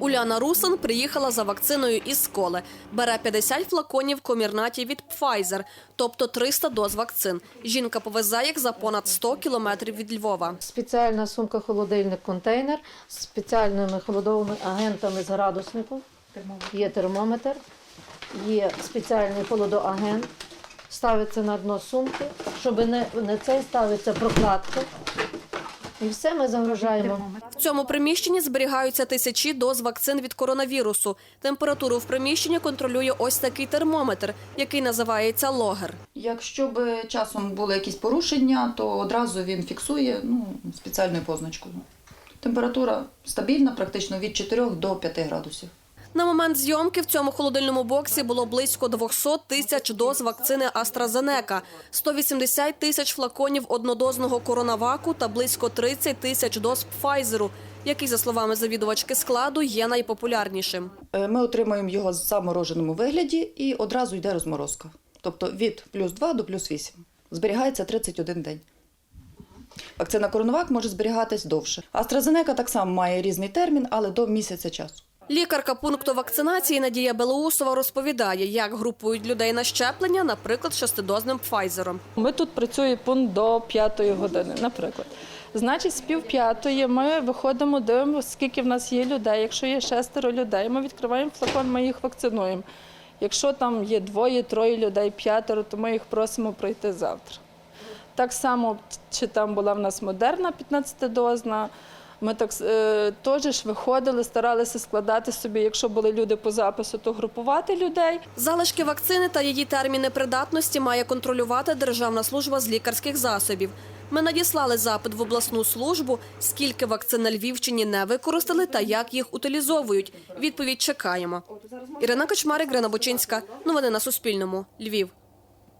Уляна Русин приїхала за вакциною із школи. Бере 50 флаконів комірнаті від Pfizer, тобто 300 доз вакцин. Жінка повезе їх за понад 100 кілометрів від Львова. Спеціальна сумка холодильник контейнер з спеціальними холодовими агентами з градусником. Є термометр, є спеціальний холодоагент. Ставиться на дно сумки, щоб не, не цей ставиться прокладка. І все ми загрожаємо. В цьому приміщенні зберігаються тисячі доз вакцин від коронавірусу. Температуру в приміщенні контролює ось такий термометр, який називається логер. Якщо б часом були якісь порушення, то одразу він фіксує ну, спеціальною позначкою. Температура стабільна, практично від 4 до 5 градусів. На момент зйомки в цьому холодильному боксі було близько 200 тисяч доз вакцини AstraZeneca, 180 тисяч флаконів однодозного коронаваку та близько 30 тисяч доз Pfizer, який, за словами завідувачки складу, є найпопулярнішим. Е, Ми отримуємо його в замороженому вигляді і одразу йде розморозка. Тобто від плюс 2 до плюс 8. Зберігається 31 день. Вакцина Коронавак може зберігатись довше. AstraZeneca так само має різний термін, але до місяця часу. Лікарка пункту вакцинації Надія Белоусова розповідає, як групують людей на щеплення, наприклад, шестидозним Pfizer. Ми тут працює пункт до п'ятої години, наприклад. Значить, з пів п'ятої ми виходимо, дивимося, скільки в нас є людей. Якщо є шестеро людей, ми відкриваємо флакон, ми їх вакцинуємо. Якщо там є двоє, троє людей, п'ятеро, то ми їх просимо прийти завтра. Так само, чи там була в нас модерна 15-дозна, ми так е, теж виходили, старалися складати собі, якщо були люди по запису, то групувати людей. Залишки вакцини та її терміни придатності має контролювати Державна служба з лікарських засобів. Ми надіслали запит в обласну службу, скільки вакцин на Львівщині не використали та як їх утилізовують. Відповідь чекаємо. Ірина Кочмарик, Грина Бочинська. Новини на Суспільному. Львів.